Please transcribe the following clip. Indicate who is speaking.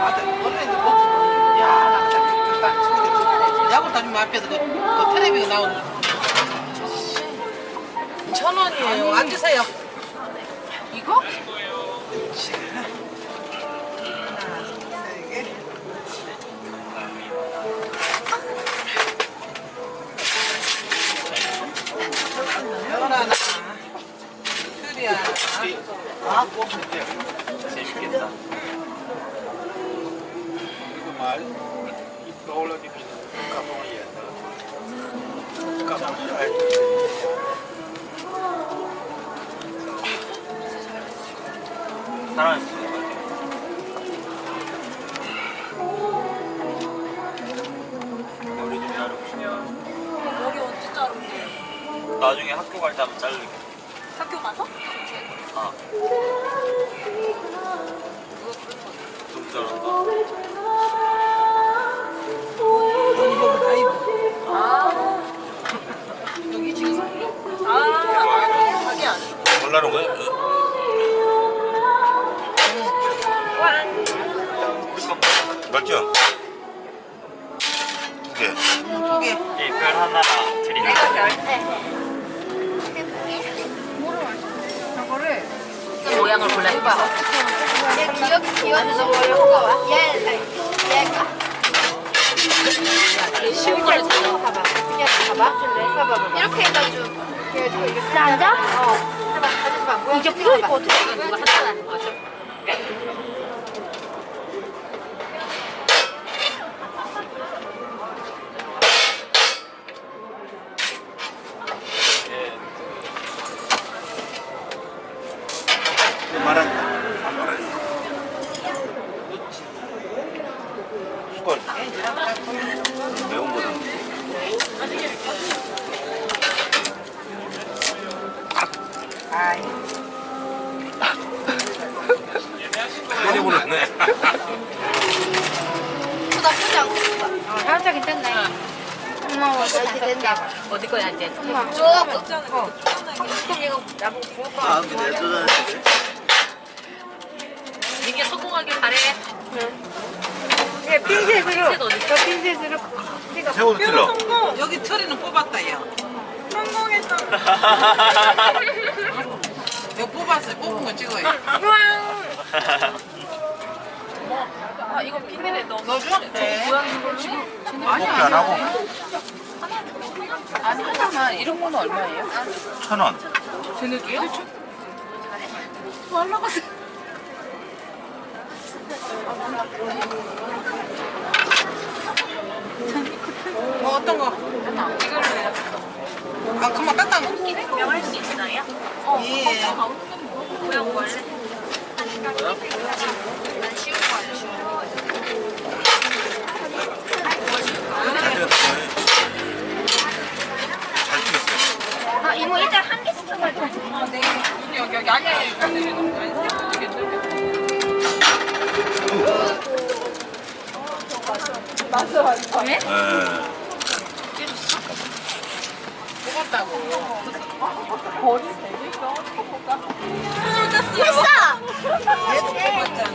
Speaker 1: 아들, 애들 먹고. 야, 나 진짜 좋다. 야구 다니면 앞에서 그, 그 텔레비가 나오는 거. 천 원이에요. 앉으세요. 이거? 하나, 세 개. 면 하나, 하나.
Speaker 2: 아, 재밌겠다.
Speaker 3: mal i Paula di Cavalier. Cavalier.
Speaker 2: 살아있어. 머리 좀 자르고
Speaker 4: 머리 언제 자르게?
Speaker 2: 나중에 학교 갈 때 한번 자르게.
Speaker 4: 학교 가서?
Speaker 2: 아. 좀 자른다. 맞죠? 두 개.
Speaker 1: 두 개.
Speaker 2: 이별 하나 드리는
Speaker 4: 내가 결제.
Speaker 1: 저거를
Speaker 4: 모양을 골라봐.
Speaker 5: 얘 귀엽 귀여워서 뭐야? 얘 얘가
Speaker 4: 쉬운 거를 찾아.
Speaker 5: 봐봐 어떻게 하나 봐봐 봐봐 이렇게 해가지고 이렇게 이렇게 앉아? 어 해봐 봐 모양 이제 풀어줄 거 어떻게
Speaker 4: 누가 하나는 거죠?
Speaker 2: 말한다. 숟갈. 매운.
Speaker 1: 아이
Speaker 2: 때려버렸네.
Speaker 5: 나쁘지 않겠다 어 살짝 괜찮네 엄마 된다
Speaker 4: 어디 거야 이제?
Speaker 5: 조금
Speaker 4: 어. 그럼 나보고 구울 거.
Speaker 2: 아, 근데 내
Speaker 4: 이게 성공하길 바래.
Speaker 5: 얘 핀셋으로
Speaker 4: 핀셋 어디
Speaker 5: 저 핀셋으로 찍어
Speaker 2: 새우 틀어.
Speaker 1: 여기 털이는 뽑았다 야. 이거 뽑았어요. 뽑은 거 찍어요.
Speaker 4: 아 이거 비닐에 넣어.
Speaker 1: 넣어줘? 네.
Speaker 2: 먹기 안 하고
Speaker 1: 아니 하나만 이런 거는 얼마예요?
Speaker 2: 천 원.
Speaker 5: 올라갔어
Speaker 1: 뭐 어떤 거?
Speaker 4: 이거를 내가
Speaker 1: 아 그만 깎아.
Speaker 4: 명할 수 있어요?
Speaker 1: 예.
Speaker 4: 모양 원래.
Speaker 2: 잘 찍었어요.
Speaker 5: 아 이모 일단 한 개씩 줘가지고
Speaker 1: 여기 여기 아니 아니.
Speaker 2: 네.
Speaker 1: 뽑았다고.
Speaker 5: 했어
Speaker 1: 얘도 뽑았잖아.